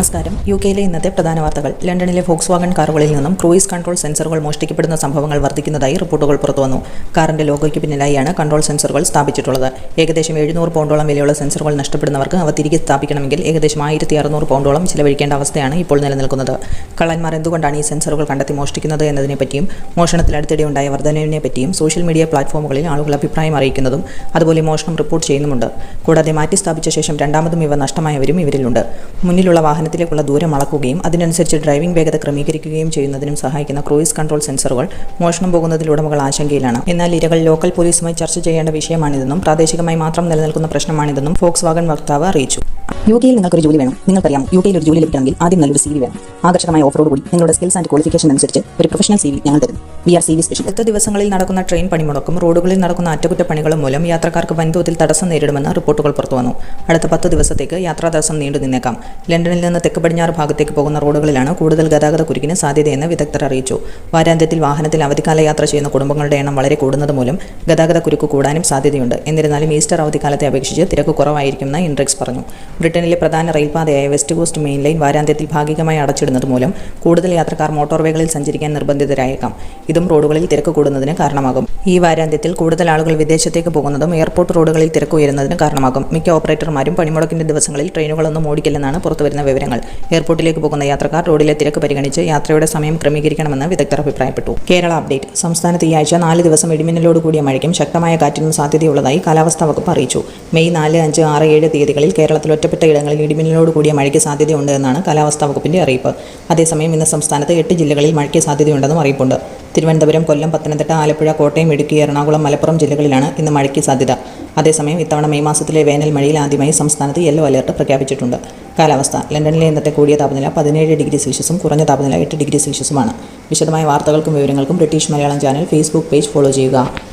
നമസ്കാരം. യു കെയിലെ ഇന്നത്തെ പ്രധാന വാർത്തകൾ. ലണ്ടനിലെ ഫോക്സ് വാഗൺ കാറുകളിൽ നിന്നും ക്രൂയിസ് കൺട്രോൾ സെൻസറുകൾ മോഷ്ടിക്കപ്പെടുന്ന സംഭവങ്ങൾ വർദ്ധിക്കുന്നതായി റിപ്പോർട്ടുകൾ പുറത്തുവന്നു. കാറിന്റെ ലോഗോയ്ക്ക് പിന്നിലായാണ് കൺട്രോൾ സെൻസറുകൾ സ്ഥാപിച്ചിട്ടുള്ളത്. ഏകദേശം എഴുന്നൂറ് പൗണ്ടോളം വിലയുള്ള സെൻസറുകൾ നഷ്ടപ്പെടുന്നവർക്ക് അവ തിരികെ സ്ഥാപിക്കണമെങ്കിൽ ഏകദേശം ആയിരത്തി അറുന്നൂറ് പൗണ്ടോളം ചിലവഴിക്കേണ്ട അവസ്ഥയാണ് ഇപ്പോൾ നിലനിൽക്കുന്നത്. കള്ളന്മാർ എന്തുകൊണ്ടാണ് ഈ സെൻസറുകൾ കണ്ടെത്തി മോഷ്ടിക്കുന്നത് എന്നതിനെപ്പറ്റിയും മോഷണത്തിൽ അടുത്തിടെ ഉണ്ടായ വർധനവിനെ പറ്റിയും സോഷ്യൽ മീഡിയ പ്ലാറ്റ്ഫോമുകളിൽ ആളുകൾ അഭിപ്രായം അറിയിക്കുന്നതും അതുപോലെ മോഷണം റിപ്പോർട്ട് ചെയ്യുന്നുമുണ്ട്. കൂടാതെ മാറ്റി സ്ഥാപിച്ച ശേഷം രണ്ടാമതും ഇവ നഷ്ടമായവരും ഇവരിലുണ്ട്. മുന്നിലുള്ള വാഹനത്തിലേക്കുള്ള ദൂരം അളക്കുകയും അതിനനുസരിച്ച് ഡ്രൈവിംഗ് വേഗത ക്രമീകരിക്കുകയും ചെയ്യുന്നതിനും സഹായിക്കുന്ന ക്രൂയിസ് കൺട്രോൾ സെൻസറുകൾ മോഷണം പോകുന്നതിൽ ഉടമകൾ ആശങ്കയിലാണ്. എന്നാൽ ഇരകൾ ലോക്കൽ പോലീസുമായി ചർച്ച ചെയ്യേണ്ട വിഷയമാണിതെന്നും പ്രാദേശികമായി മാത്രം നിലനിൽക്കുന്ന പ്രശ്നമാണിതെന്നും ഫോക്സ് വാഗൺ വക്താവ് അറിയിച്ചു. യു കെയിൽ നിങ്ങൾക്കൊരു ജോലി വേണം. നിങ്ങൾക്കറിയാം യു കെയിൽ ഒരു ജോലി ലഭിക്കണമെങ്കിൽ ആദ്യം നല്ലൊരു സി വി വേണം. ആകർഷകമായ ഓഫറോട് കൂടി നിങ്ങളുടെ സ്കിൽസ് ആൻഡ് ക്വാളിഫിക്കേഷൻ അനുസരിച്ച് ഒരു പ്രൊഫഷണൽ സി വി ഞങ്ങൾ തരുന്നു. V R C V special എത്ര ദിവസങ്ങളിൽ നടക്കുന്ന ട്രെയിൻ പണിമുടക്കും റോഡുകളിൽ നടക്കുന്ന അറ്റകുറ്റപ്പണികളും മൂലം യാത്രക്കാർക്ക് വൻതോതിൽ തടസ്സം നേരിടുമെന്ന് റിപ്പോർട്ടുകൾ പുറത്തുവന്നു അടുത്ത പത്ത് ദിവസത്തേക്ക് യാത്രാ തടസ്സം നീണ്ടു നിന്നേക്കാം. ലണ്ടനിൽ നിന്ന് തെക്ക് പടിഞ്ഞാറ് ഭാഗത്തേക്ക് പോകുന്ന റോഡുകളിലാണ് കൂടുതൽ ഗതാഗത കുരുക്കിന് സാധ്യതയെന്ന് വിദഗ്ധർ അറിയിച്ചു. വാരാന്ത്യത്തിൽ വാഹനത്തിൽ അവധിക്കാല യാത്ര ചെയ്യുന്ന കുടുംബങ്ങളുടെ എണ്ണം വളരെ കൂടുന്നത് മൂലം ഗതാഗത കുരുക്ക് കൂടാനും സാധ്യതയുണ്ട്. എന്നിരുന്നാലും ഈസ്റ്റർ അവധിക്കാലത്തെ അപേക്ഷിച്ച് തിരക്ക് കുറവായിരിക്കുമെന്ന് ഇൻഡെക്സ് പറഞ്ഞു. ബ്രിട്ടനിലെ പ്രധാന റെയിൽപാതയായ വെസ്റ്റ് കോസ്റ്റ് മെയിൻ ലൈൻ വാരാന്ത്യത്തിൽ ഭാഗികമായി അടച്ചിടുന്നത് മൂലം കൂടുതൽ യാത്രക്കാർ മോട്ടോർവേകളിൽ സഞ്ചരിക്കാൻ നിർബന്ധിതരായേക്കാം. ഇതും റോഡുകളിൽ തിരക്ക് കൂടുന്നതിന് കാരണമാകും. ഈ വാരാന്ത്യത്തിൽ കൂടുതൽ ആളുകൾ വിദേശത്തേക്ക് പോകുന്നതും എയർപോർട്ട് റോഡുകളിൽ തിരക്ക് ഉയരുന്നതിന് കാരണമാകും. മിക്ക ഓപ്പറേറ്റർമാരും പണിമുടക്കിന്റെ ദിവസങ്ങളിൽ ട്രെയിനുകളൊന്നും ഓടിക്കില്ലെന്നാണ് പുറത്തുവരുന്ന വിവരങ്ങൾ. എയർപോർട്ടിലേക്ക് പോകുന്ന യാത്രക്കാർ റോഡിലെ തിരക്ക് പരിഗണിച്ച് യാത്രയുടെ സമയം ക്രമീകരിക്കണമെന്ന് വിദഗ്ധർ അഭിപ്രായപ്പെട്ടു. കേരള അപ്ഡേറ്റ്. സംസ്ഥാനത്ത് ഈ ആഴ്ച നാല് ദിവസം ഇടിമിന്നലോട് കൂടിയ മഴയ്ക്കും ശക്തമായ കാറ്റിനും സാധ്യതയുള്ളതായി കാലാവസ്ഥാ വകുപ്പ് അറിയിച്ചു. മെയ് നാല് അഞ്ച് ആറ് ഏഴ് തീയതികളിൽ കേരളത്തിൽ ഒറ്റപ്പെട്ട ഇടങ്ങളിൽ ഇടിമിന്നലോട് കൂടിയ മഴയ്ക്ക് സാധ്യതയുണ്ട് എന്നാണ് കാലാവസ്ഥാ വകുപ്പിന്റെ അറിയിപ്പ്. അതേസമയം ഇന്ന് സംസ്ഥാനത്ത് എട്ട് ജില്ലകളിൽ മഴയ്ക്ക് സാധ്യതയുണ്ടെന്നും അറിയിപ്പുണ്ട്. തിരുവനന്തപുരം കൊല്ലം പത്തനംതിട്ട ആലപ്പുഴ കോട്ടയം ഇടുക്കി എറണാകുളം മലപ്പുറം ജില്ലകളിലാണ് ഇന്ന് മഴയ്ക്ക് സാധ്യത. അതേസമയം ഇത്തവണ മെയ് മാസത്തിലെ വേനൽ മഴയിൽ ആദ്യമായി സംസ്ഥാനത്ത് യെല്ലോ അലർട്ട് പ്രഖ്യാപിച്ചിട്ടുണ്ട്. കാലാവസ്ഥ. ലണ്ടനിലെ ഇന്നത്തെ കൂടിയ താപനില പതിനേഴ് ഡിഗ്രി സെൽഷ്യസും കുറഞ്ഞ താപനില എട്ട് ഡിഗ്രി സെൽഷ്യസുമാണ്. വിശദമായ വാർത്തകൾക്കും വിവരങ്ങൾക്കും British Malayalam channel Facebook page follow ചെയ്യുക.